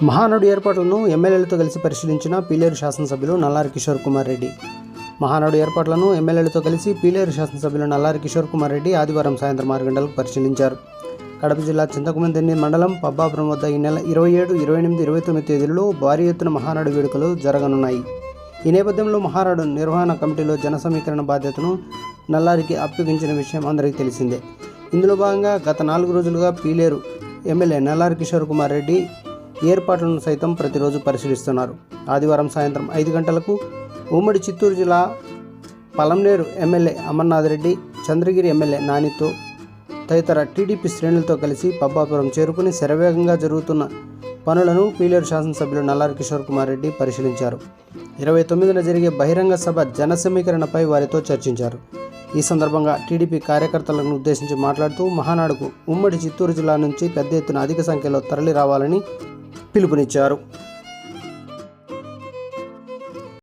మహానాడు ఏర్పాట్లను ఎమ్మెల్యేలతో కలిసి పరిశీలించిన పీలేరు శాసనసభ్యులు నల్లారి కిషోర్ కుమార్ రెడ్డి. మహానాడు ఏర్పాట్లను ఎమ్మెల్యేలతో కలిసి పీలేరు శాసనసభ్యులు నల్లారి కిషోర్ కుమార్ రెడ్డి ఆదివారం సాయంత్రం ఆరు గంటలకు పరిశీలించారు. కడప జిల్లా చింతకుమందిని మండలం పబ్బాపురం వద్ద ఈ నెల ఇరవై ఏడు ఇరవై ఎనిమిది ఇరవై తొమ్మిది తేదీలలో భారీ ఎత్తున మహానాడు వేడుకలు జరగనున్నాయి. ఈ నేపథ్యంలో మహానాడు నిర్వహణ కమిటీలో జన సమీకరణ బాధ్యతను నల్లారికి అప్పగించిన విషయం అందరికీ తెలిసిందే. ఇందులో భాగంగా గత నాలుగు రోజులుగా పీలేరు ఎమ్మెల్యే నల్లారి కిషోర్ కుమార్ రెడ్డి ఏర్పాట్లను సైతం ప్రతిరోజు పరిశీలిస్తున్నారు. ఆదివారం సాయంత్రం ఐదు గంటలకు ఉమ్మడి చిత్తూరు జిల్లా పలంనేరు ఎమ్మెల్యే అమర్నాథ్ రెడ్డి చంద్రగిరి ఎమ్మెల్యే నానితో తదితర టీడీపీ శ్రేణులతో కలిసి పబ్బాపురం చేరుకుని శరవేగంగా జరుగుతున్న పనులను పీలేరు శాసనసభ్యులు నల్లారి కిషోర్ కుమార్ రెడ్డి పరిశీలించారు. ఇరవై తొమ్మిదిన జరిగే బహిరంగ సభ జన సమీకరణపై వారితో చర్చించారు. ఈ సందర్భంగా టీడీపీ కార్యకర్తలను ఉద్దేశించి మాట్లాడుతూ మహానాడుకు ఉమ్మడి చిత్తూరు జిల్లా నుంచి పెద్ద ఎత్తున అధిక సంఖ్యలో తరలి రావాలని పిలుపునిచ్చారు.